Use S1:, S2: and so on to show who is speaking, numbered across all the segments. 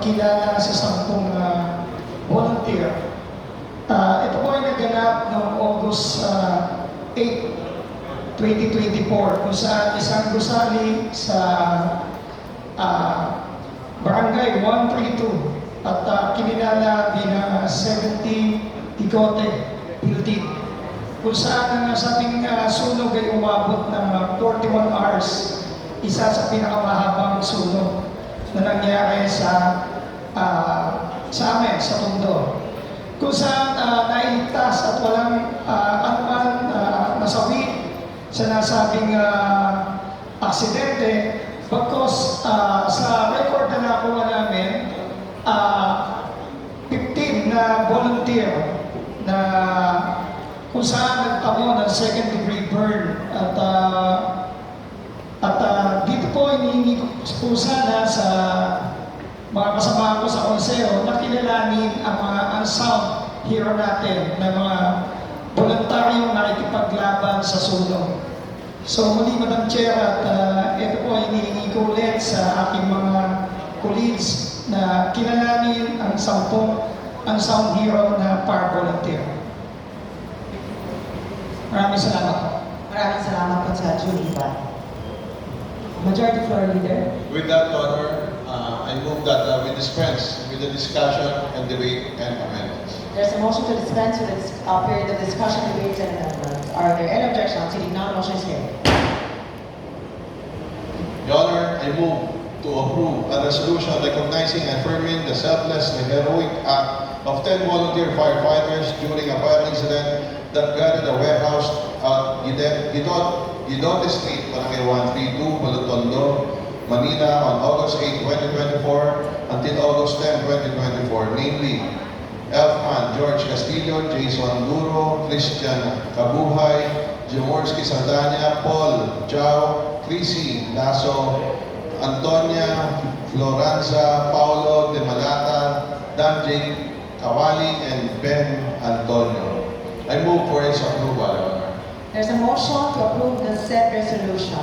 S1: kilala sa sampung uh, volunteer. Ah, ito po ay naganap noong August ah, 8, 2024 kung saan isang gusali sa ah, Barangay 132 at ah, kinilala bilang ah, 70 Ticote Building kung saan ang nasabing uh, sunog ay umabot ng ah, 41 hours, isa sa pinakamahabang sunog na nangyari sa ah, sa amin, sa Tondo. Kung saan uh, nailigtas at walang uh, anuman uh, nasawi sa nasabing ah, aksidente, bagkos ah, sa record na nakuha namin, ah, 15 na volunteer na kung saan nagtamo ng second degree burn po sana sa mga kasama ko sa konseho na kilalanin ang mga unsound hero natin na mga voluntaryong nakikipaglaban sa sunog. So muli Madam Chair at ah, ito po ay hinihingi ko ulit sa aking mga colleagues na kilalanin ang sampung unsound hero na par volunteer. Maraming salamat po.
S2: Maraming salamat po sa Juliba. Majority Floor Leader.
S3: With that, Honor, uh, I move that uh, we dispense with the discussion and debate and amendments.
S2: There's a motion to dispense with this uh, period of discussion, debates, and amendments. Are there any objections? Seeing none, motion is carried.
S3: Your Honor, I move to approve a resolution recognizing and affirming the selfless and heroic act of 10 volunteer firefighters during a fire incident that gutted a warehouse at Gide- Gidot, Gidote Street, Barangay 132, Balotondo, Manila on August 8, 2024 until August 10, 2024, namely Elfman George Castillo, Jason Duro, Christian Kabuhay, Jaworski Saldana, Paul Chao, Chrissy Lasso, Antonia Floranza, Paulo De Malata, Dan J. Kawali, and Ben Antonio. I move for its approval.
S2: There's a motion to approve the said resolution.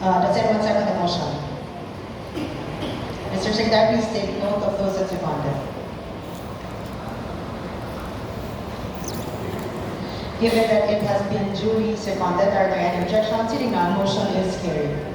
S2: Uh, Does anyone second the motion? Mr. Secretary, please take note of those that seconded. Given that it has been duly seconded, are there any objections? None, motion is carried.